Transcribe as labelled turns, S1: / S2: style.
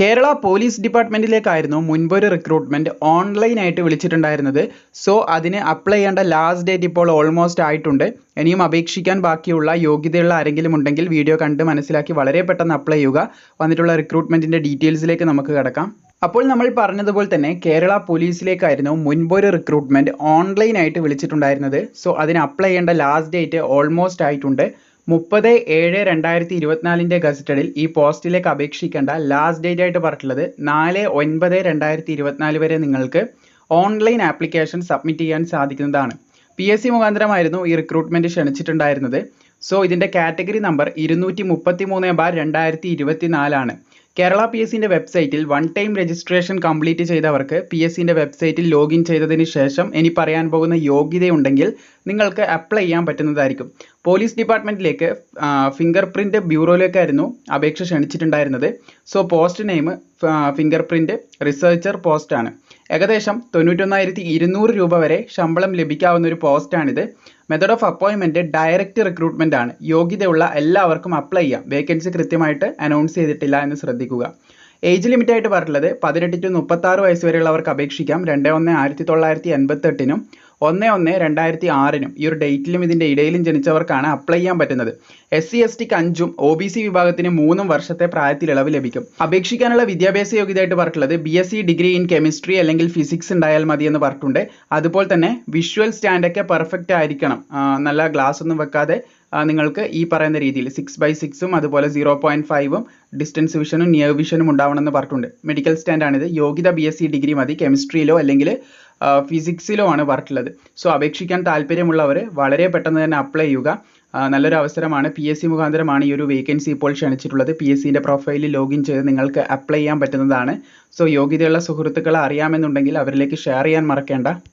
S1: Kerala police ഡിപ്പാർട്ട്മെന്റിലേക്കായിരുന്നു മുൻപൊരു recruitment ഓൺലൈനായിട്ട് വിളിച്ചിട്ടുണ്ടായിരുന്നത്. സോ അതിന് അപ്ലൈ ചെയ്യേണ്ട ലാസ്റ്റ് ഡേറ്റ് ഇപ്പോൾ ഓൾമോസ്റ്റ് ആയിട്ടുണ്ട്. ഇനിയും അപേക്ഷിക്കാൻ ബാക്കിയുള്ള യോഗ്യതയുള്ള ആരെങ്കിലും ഉണ്ടെങ്കിൽ വീഡിയോ കണ്ട് മനസ്സിലാക്കി വളരെ പെട്ടെന്ന് അപ്ലൈ ചെയ്യുക. വന്നിട്ടുള്ള റിക്രൂട്ട്മെന്റിന്റെ ഡീറ്റെയിൽസിലേക്ക് നമുക്ക് കിടക്കാം. അപ്പോൾ നമ്മൾ പറഞ്ഞതുപോലെ തന്നെ കേരള പോലീസിലേക്കായിരുന്നു മുൻപൊരു റിക്രൂട്ട്മെന്റ് ഓൺലൈനായിട്ട് വിളിച്ചിട്ടുണ്ടായിരുന്നത്. സോ അതിന് അപ്ലൈ ചെയ്യേണ്ട ലാസ്റ്റ് ഡേറ്റ് ഓൾമോസ്റ്റ് ആയിട്ടുണ്ട്. മുപ്പത് ഏഴ് രണ്ടായിരത്തി ഇരുപത്തിനാലിന്റെ ഗസറ്റഡിൽ ഈ പോസ്റ്റിലേക്ക് അപേക്ഷിക്കേണ്ട ലാസ്റ്റ് ഡേറ്റ് ആയിട്ട് പറഞ്ഞിട്ടുള്ളത് നാല് ഒൻപത് രണ്ടായിരത്തി ഇരുപത്തിനാല് വരെ നിങ്ങൾക്ക് ഓൺലൈൻ ആപ്ലിക്കേഷൻ സബ്മിറ്റ് ചെയ്യാൻ സാധിക്കുന്നതാണ്. പി എസ് സി മുഖാന്തരമായിരുന്നു ഈ റിക്രൂട്ട്മെന്റ് ക്ഷണിച്ചിട്ടുണ്ടായിരുന്നത്. സോ ഇതിന്റെ കാറ്റഗറി നമ്പർ ഇരുന്നൂറ്റി മുപ്പത്തി മൂന്ന് ബാർ രണ്ടായിരത്തി ഇരുപത്തി നാലാണ് കേരള പി എസ് സിന്റെ വെബ്സൈറ്റിൽ വൺ ടൈം രജിസ്ട്രേഷൻ കംപ്ലീറ്റ് ചെയ്തവർക്ക് പി എസ് സിന്റെ വെബ്സൈറ്റിൽ ലോഗിൻ ചെയ്തതിന് ശേഷം ഇനി പറയാൻ പോകുന്ന യോഗ്യതയുണ്ടെങ്കിൽ നിങ്ങൾക്ക് അപ്ലൈ ചെയ്യാൻ പറ്റുന്നതായിരിക്കും. പോലീസ് ഡിപ്പാർട്ട്മെന്റിലേക്ക് ഫിംഗർ പ്രിന്റ് ബ്യൂറോയിലേക്കായിരുന്നു അപേക്ഷ ക്ഷണിച്ചിട്ടുണ്ടായിരുന്നത്. So post name finger print researcher പോസ്റ്റാണ് ഏകദേശം തൊണ്ണൂറ്റൊന്നായിരത്തി ഇരുന്നൂറ് രൂപ വരെ ശമ്പളം ലഭിക്കാവുന്ന ഒരു പോസ്റ്റാണിത് മെത്തേഡ് ഓഫ് അപ്പോയിൻമെന്റ് ഡയറക്റ്റ് റിക്രൂട്ട്മെന്റ് ആണ്. യോഗ്യതയുള്ള എല്ലാവർക്കും അപ്ലൈ ചെയ്യാം. വേക്കൻസി കൃത്യമായിട്ട് അനൗൺസ് ചെയ്തിട്ടില്ല എന്ന് ശ്രദ്ധിക്കുക. ഏജ് ലിമിറ്റ് ആയിട്ട് പറഞ്ഞിട്ടുള്ളത് പതിനെട്ട് ടു മുപ്പത്താറ് വയസ്സ് വരെയുള്ളവർക്ക് അപേക്ഷിക്കാം. രണ്ട് ഒന്ന് ആയിരത്തി തൊള്ളായിരത്തി എൺപത്തെട്ടിനും ഒന്ന് ഒന്ന് രണ്ടായിരത്തി ആറിനും ഈ ഒരു ഡേറ്റിലും ഇതിന്റെ ഇടയിലും ജനിച്ചവർക്കാണ് അപ്ലൈ ചെയ്യാൻ പറ്റുന്നത്. എസ് സി എസ് ടിക്ക് അഞ്ചും ഒ ബി സി വിഭാഗത്തിന് മൂന്നും വർഷത്തെ പ്രായത്തിൽ ഇളവ് ലഭിക്കും. അപേക്ഷിക്കാനുള്ള വിദ്യാഭ്യാസ യോഗ്യതയായിട്ട് പറഞ്ഞിട്ടുള്ളത് B S C degree in chemistry അല്ലെങ്കിൽ ഫിസിക്സ് ഉണ്ടായാൽ മതി എന്ന് പറഞ്ഞിട്ടുണ്ട്. അതുപോലെ തന്നെ വിഷ്വൽ സ്റ്റാൻഡൊക്കെ പെർഫെക്റ്റ് ആയിരിക്കണം. നല്ല ഗ്ലാസ് ഒന്നും വെക്കാതെ നിങ്ങൾക്ക് ഈ പറയുന്ന രീതിയിൽ സിക്സ് ബൈ സിക്സും അതുപോലെ സീറോ പോയിന്റ് ഫൈവും ഡിസ്റ്റൻസ് വിഷനും നിയർ വിഷനും ഉണ്ടാവണം എന്ന് പറഞ്ഞിട്ടുണ്ട്. മെഡിക്കൽ സ്റ്റാൻഡാണിത് യോഗ്യത ബി എസ് സി ഡിഗ്രി മതി. കെമിസ്ട്രിയിലോ അല്ലെങ്കിൽ ഫിസിക്സിലോ ആണ് പറഞ്ഞിട്ടുള്ളത്. സോ അപേക്ഷിക്കാൻ താല്പര്യമുള്ളവർ വളരെ പെട്ടെന്ന് തന്നെ അപ്ലൈ ചെയ്യുക. നല്ലൊരു അവസരമാണ്. പി എസ് സി മുഖാന്തരമാണ് ഈ ഒരു വേക്കൻസി ഇപ്പോൾ ക്ഷണിച്ചിട്ടുള്ളത്. പി എസ് സിന്റെ പ്രൊഫൈലിൽ ലോഗിൻ ചെയ്ത് നിങ്ങൾക്ക് അപ്ലൈ ചെയ്യാൻ പറ്റുന്നതാണ്. സോ യോഗ്യതയുള്ള സുഹൃത്തുക്കളെ അറിയാമെന്നുണ്ടെങ്കിൽ അവരിലേക്ക് ഷെയർ ചെയ്യാൻ മറക്കേണ്ട.